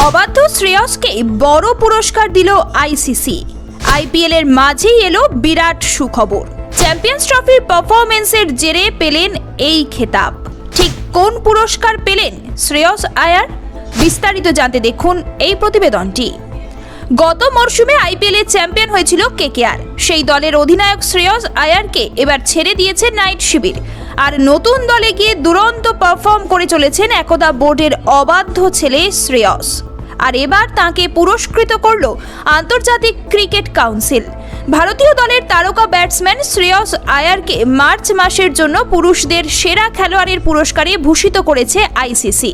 অবাধ্য শ্রেয়সকে বড় পুরস্কার দিল আইসিসি। আইপিএল এর মাঝেই এলো বিরাট সুখবর। চ্যাম্পিয়ন্স ট্রফির পারফরমেন্সের জেরে পেলেন এই খেতাব। ঠিক কোন পুরস্কার পেলেন শ্রেয়স আয়ার? বিস্তারিত জানতে দেখুন এই প্রতিবেদনটি। গত মরশুমে আইপিএল চ্যাম্পিয়ন হয়েছিল কেকেআর সেই দলের অধিনায়ক শ্রেয়স আয়ারকে এবার ছেড়ে দিয়েছে নাইট শিবির। আর নতুন দলে গিয়ে দুরন্ত পারফর্ম করে চলেছেন একদা বোর্ডের অবাধ্য ছেলে শ্রেয়স। আর এবার তাকে পুরস্কৃত করল আন্তর্জাতিক ক্রিকেট কাউন্সিল। ভারতীয় দলের তারকা ব্যাটসম্যান শ্রেয়স আয়ারকে মার্চ মাসের জন্য পুরুষদের সেরা খেলোয়াড়ের পুরস্কারে ভূষিত করেছে আইসিসি।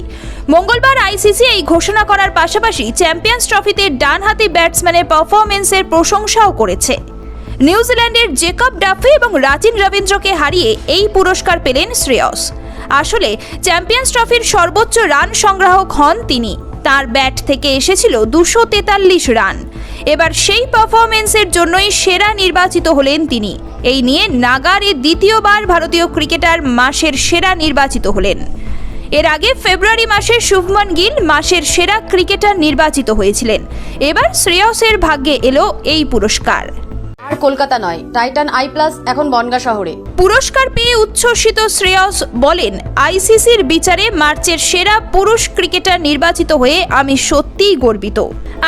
মঙ্গলবার আইসিসি এই ঘোষণা করার পাশাপাশি চ্যাম্পিয়ন্স ট্রফিতে ডানহাতি ব্যাটসম্যানের পারফরমেন্সের প্রশংসাও করেছে। নিউজিল্যান্ডের জেকব ডাফে এবং রাচিন রবীন্দ্রকে হারিয়ে এই পুরস্কার পেলেন শ্রেয়স। আসলে চ্যাম্পিয়ন্স ট্রফির সর্বোচ্চ রান সংগ্রাহক হন তিনি। তার ব্যাট থেকে এসেছিল দুশো তেতাল্লিশ রান। এবার সেই পারফরমেন্সের জন্যই সেরা নির্বাচিত হলেন তিনি। এই নিয়ে নাগারে দ্বিতীয়বার ভারতীয় ক্রিকেটার মাসের সেরা নির্বাচিত হলেন। এর আগে ফেব্রুয়ারি মাসে শুভমন গিল মাসের সেরা ক্রিকেটার নির্বাচিত হয়েছিলেন। এবার শ্রেয়সের ভাগ্যে এলো এই পুরস্কার। আর কলকাতা নয়। টাইটান আই প্লাস এখন বনগা শহরে। পুরস্কার পেয়ে উচ্ছ্বসিত শ্রেয়স বলেন, আইসিসির বিচারে মার্চের সেরা পুরুষ ক্রিকেটার নির্বাচিত হয়ে আমি সত্যিই গর্বিত।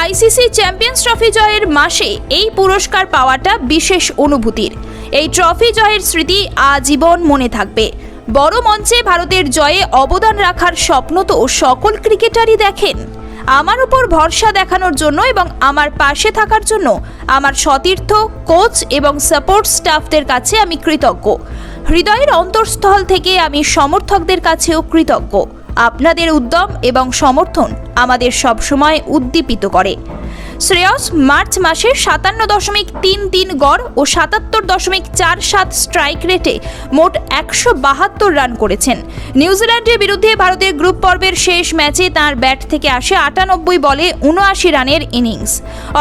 আইসিসি চ্যাম্পিয়ন্স ট্রফি জয়ের মাসে এই পুরস্কার পাওয়াটা বিশেষ অনুভূতির। এই ট্রফি জয়ের স্মৃতি আজীবন মনে থাকবে। বড় মঞ্চে ভারতের জয়ে অবদান রাখার স্বপ্ন তো সকল ক্রিকেটারই দেখেন। আমার উপর ভরসা দেখানোর জন্য এবং আমার পাশে থাকার জন্য আমার সতীর্থ কোচ এবং সাপোর্ট স্টাফদের কাছে আমি কৃতজ্ঞ। হৃদয়ের অন্তঃস্থল থেকে আমি সমর্থকদের কাছেও কৃতজ্ঞ। আপনাদের উদ্যম এবং সমর্থন আমাদের সবসময় উদ্দীপিত করে। শ্রেয়স মার্চ মাসে সাতান্ন দশমিক তিন তিন গড় ও সাতাত্তর দশমিক চার সাত স্ট্রাইক রেটে মোট একশো বাহাত্তর রান করেছেন। নিউজিল্যান্ডের বিরুদ্ধে ভারতের গ্রুপ পর্বের শেষ ম্যাচে তার ব্যাট থেকে আসে আটানব্বই বলে উনআশি রানের ইনিংস।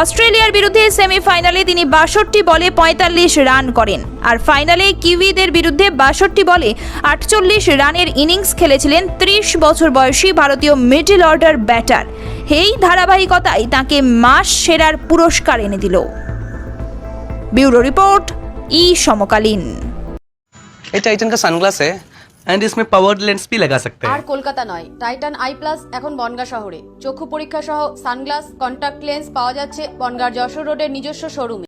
অস্ট্রেলিয়ার বিরুদ্ধে সেমিফাইনালে তিনি বাষট্টি বলে পঁয়তাল্লিশ রান করেন। আর ফাইনালে কিউইদের বিরুদ্ধে বাষট্টি বলে আটচল্লিশ রানের ইনিংস খেলেছিলেন ত্রিশ বছর বয়সী ভারতীয় মিডল অর্ডার ব্যাটার এই ধারাবাহিকতায় তাকে মাস সেরার পুরস্কার এনে দিল ব্যুরো রিপোর্ট ই সমকালীন ये टाइटन का सनग्लास है एंड इसमें पावर लेंस भी लगा सकते আর हैं কলকাতা নয় টাইটান আই প্লাস এখন বনগা শহরে চক্ষু পরীক্ষা সহ সানগ্লাস কন্টাক্ট লেন্স পাওয়া যাচ্ছে বনগার যশোর রোডের নিজস্ব শোরুমে